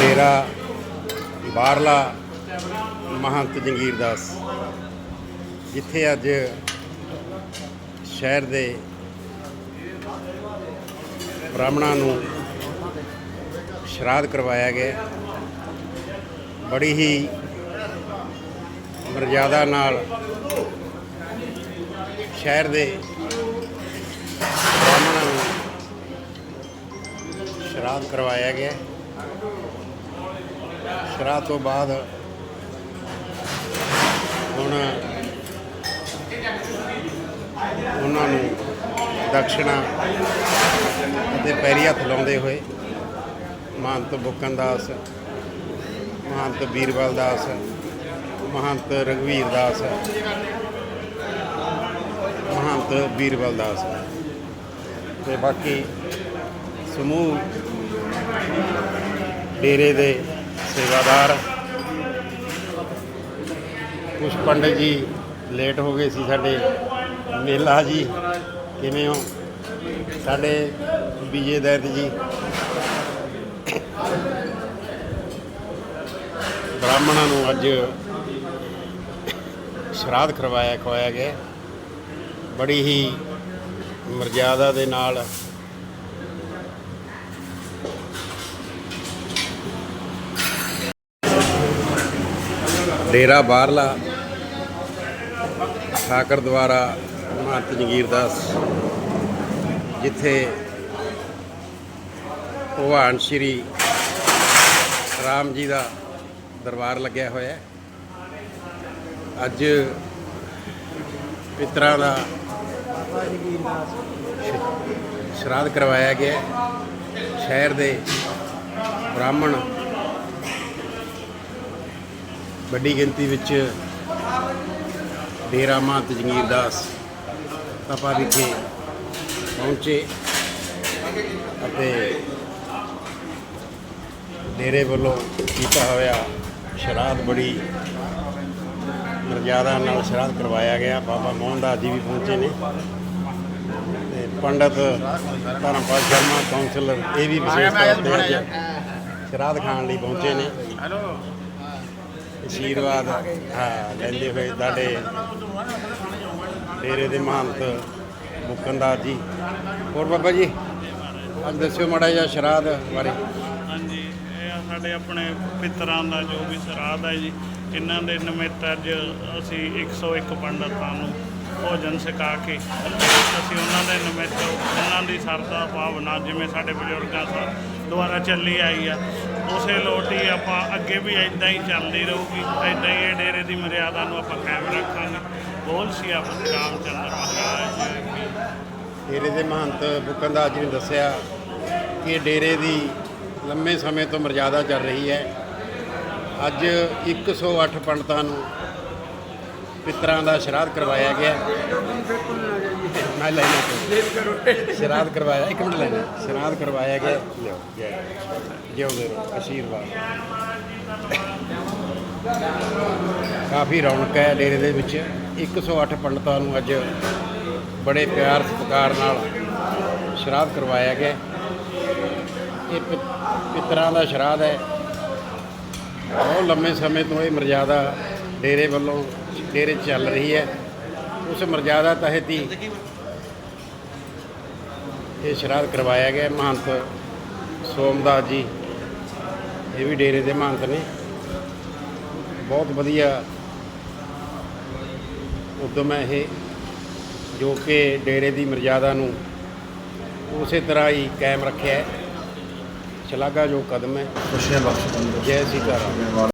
ਡੇਰਾ, ਬਾਹਰਲਾ, ਮਹੰਤ ਜੰਗੀਰ ਦਾਸ। ਜਿੱਥੇ ਅੱਜ ਸ਼ਹਿਰ ਦੇ ਬ੍ਰਾਹਮਣਾਂ ਨੂੰ ਸ਼ਰਾਧ ਕਰਵਾਇਆ ਗਿਆ। ਬੜੀ ਹੀ ਮਰਜ਼ਾਦਾ ਨਾਲ ਸ਼ਹਿਰ ਦੇ ਬ੍ਰਾਹਮਣਾਂ ਨੂੰ ਸ਼ਰਾਧ ਕਰਵਾਇਆ ਗਿਆ। ਸ਼ਰਾਧ ਤੋਂ ਬਾਅਦ ਹੁਣ ਉਹਨਾਂ ਨੂੰ ਦਕਸ਼ਣਾ ਅਤੇ ਪੈਰੀ ਹੱਥ ਲਾਉਂਦੇ ਹੋਏ ਮਹੰਤ ਬੁੱਕਨ ਦਾਸ ਮਹੰਤ ਬੀਰਬਲ ਦਾਸ ਮਹੰਤ ਰਘਵੀਰ ਦਾਸ ਮਹੰਤ ਬੀਰਬਲ ਦਾਸ ਤੇ ਬਾਕੀ ਸਮੂਹ ਡੇਰੇ ਦੇ ਸੇਵਾਦਾਰ। ਕੁਛ ਪੰਡਿਤ ਜੀ ਲੇਟ ਹੋ ਗਏ ਸੀ ਸਾਡੇ। ਮੇਲਾ ਜੀ, ਕਿਵੇਂ ਹੋ? ਸਾਡੇ ਵਿਜੇ ਦੈਤ ਜੀ। ਬ੍ਰਾਹਮਣਾਂ ਨੂੰ ਅੱਜ ਸ਼ਰਾਧ ਕਰਵਾਇਆ, ਖਵਾਇਆ ਗਿਆ। ਬੜੀ ਹੀ ਮਰਜ਼ਾਦਾ ਦੇ ਨਾਲ ਡੇਰਾ ਬਾਹਰਲਾ, ਠਾਕਰ ਦੁਆਰਾ ਮਹੰਤ ਜਗੀਰ ਦਾਸ, ਜਿੱਥੇ ਭਗਵਾਨ ਸ਼੍ਰੀ ਰਾਮ ਜੀ ਦਾ ਦਰਬਾਰ ਲੱਗਿਆ ਹੋਇਆ ਹੈ। ਅੱਜ ਪਿਤਰਾਂ ਦਾ ਸ਼ਰਾਧ ਕਰਵਾਇਆ ਗਿਆ ਸ਼ਹਿਰ ਦੇ ਬ੍ਰਾਹਮਣ ਵੱਡੀ ਗਿਣਤੀ ਵਿੱਚ ਡੇਰਾ ਮਾਂ ਜਗੀਰ ਦਾਸ ਤਪਾ ਵਿਖੇ ਪਹੁੰਚੇ ਅਤੇ ਡੇਰੇ ਵੱਲੋਂ ਕੀਤਾ ਹੋਇਆ ਸ਼ਰਾਧ ਬੜੀ ਮਰਜ਼ਾਦਾ ਨਾਲ ਸ਼ਰਾਧ ਕਰਵਾਇਆ ਗਿਆ। ਬਾਬਾ ਮੋਹਨਦਾਸ ਜੀ ਵੀ ਪਹੁੰਚੇ ਨੇ। ਤੇ ਪੰਡਤ ਧਰਮਪਾਲ ਸ਼ਰਮਾ ਕਾਉਂਸਲਰ ਇਹ ਵੀ ਵਿਸ਼ੇਸ਼ ਤੌਰ ਤੇ ਅੱਜ ਸ਼ਰਾਧ ਖਾਣ ਲਈ ਪਹੁੰਚੇ ਨੇ। ਆਸ਼ੀਰਵਾਦ ਹਾਂ, ਲੈਂਦੇ ਹੋਏ ਸਾਡੇ ਡੇਰੇ ਦੇ ਮਹੰਤ ਮੁਕੰਦਾਸ ਜੀ। ਹੋਰ ਬਾਬਾ ਜੀ, ਅੱਜ ਦੱਸਿਓ ਮਾੜਾ ਜਿਹਾ ਸ਼ਰਾਧ ਬਾਰੇ। ਹਾਂਜੀ, ਇਹ ਆ ਸਾਡੇ ਆਪਣੇ ਪਿਤਰਾਂ ਦਾ ਜੋ ਵੀ ਸਰਾਧ ਹੈ ਜੀ, ਇਹਨਾਂ ਦੇ ਨਿਮਿਤ ਅੱਜ ਅਸੀਂ 101 ਪੰਡਤਾਂ ਨੂੰ ਭੋਜਨ ਛਕਾ ਕੇ ਅਸੀਂ ਉਹਨਾਂ ਦੇ ਨਿਮਿਤ, ਉਹਨਾਂ ਦੀ ਸਰਦਾ ਭਾਵਨਾ, ਜਿਵੇਂ ਸਾਡੇ ਬਜ਼ੁਰਗਾਂ ਤੋਂ ਦੁਆਰਾ ਚੱਲੀ ਆਈ ਆ। ਉਸੇ ਲੋਟ ਹੀ ਆਪਾਂ ਅੱਗੇ ਵੀ ਇਦਾਂ ਹੀ ਚੱਲਦੀ ਰਹੂਗੀ। ਇਦਾਂ ਹੀ ਇਹ ਡੇਰੇ ਦੀ ਮਰਿਆਦਾ ਨੂੰ ਆਪਾਂ ਕਾਇਮ ਰੱਖਾਂਗੇ। ਬੋਲ ਸੀ ਆਪਾਂ ਰਾਮਚੰਦਰ ਮਹਾਰਾਜ। ਡੇਰੇ ਦੇ ਮਹੰਤ ਮੁਕੰਦਾਸ ਜੀ ਨੇ ਦੱਸਿਆ ਕਿ ਡੇਰੇ ਦੀ ਲੰਮੇ ਸਮੇਂ ਤੋਂ ਮਰਿਆਦਾ ਚੱਲ ਰਹੀ ਹੈ। ਅੱਜ 108 ਪੰਡਤਾਂ ਨੂੰ ਪਿਤਰਾਂ ਦਾ ਸ਼ਰਾਧ ਕਰਵਾਇਆ ਗਿਆ। ਮੈਂ ਲੈਣਾ ਚਾਹੁੰਦਾ ਸ਼ਰਾਧ ਕਰਵਾਇਆ, ਇੱਕ ਮਿੰਟ ਲੈਣਾ ਸ਼ਰਾਧ ਕਰਵਾਇਆ ਗਿਆ ਲਿਓ ਜੈ ਜਿਉਂਦੇ ਰਹੋ ਆਸ਼ੀਰਵਾਦ ਕਾਫੀ ਰੌਣਕ ਹੈ ਡੇਰੇ ਦੇ ਵਿੱਚ। 108 ਪੰਡਤਾਂ ਨੂੰ ਅੱਜ ਬੜੇ ਪਿਆਰ, ਸਤਿਕਾਰ ਨਾਲ ਸ਼ਰਾਧ ਕਰਵਾਇਆ ਗਿਆ। ਇਹ ਪਿ- ਪਿਤਰਾਂ ਦਾ ਸ਼ਰਾਧ ਹੈ। ਬਹੁਤ ਲੰਮੇ ਸਮੇਂ ਤੋਂ ਇਹ ਮਰਜ਼ਾਦਾ ਡੇਰੇ ਵੱਲੋਂ ਡੇਰੇ ਚੱਲ ਰਹੀ ਹੈ। ਉਸ ਮਰਜ਼ਾਦਾ ਤਹਿਤ ਹੀ ਇਹ ਸ਼ਰਾਧ ਕਰਵਾਇਆ ਗਿਆ ਮਹੰਤ ਸੋਮਦਾਸ ਜੀ ਇਹ ਵੀ ਡੇਰੇ ਦੇ ਮਹੰਤ ਨੇ। ਬਹੁਤ ਵਧੀਆ ਉਦਮ ਹੈ ਇਹ ਜੋ ਕਿ ਡੇਰੇ ਦੀ ਮਰਜ਼ਾਦਾ ਨੂੰ ਉਸੇ ਤਰ੍ਹਾਂ ਹੀ ਕਾਇਮ ਰੱਖਿਆ ਹੈ। ਸ਼ਲਾਘਾ ਜੋ ਕਦਮ ਹੈ। ਖੁਸ਼ੀਆਂ ਬਖਸ਼ ਜੈ ਸੀਤਾ ਰਾਮ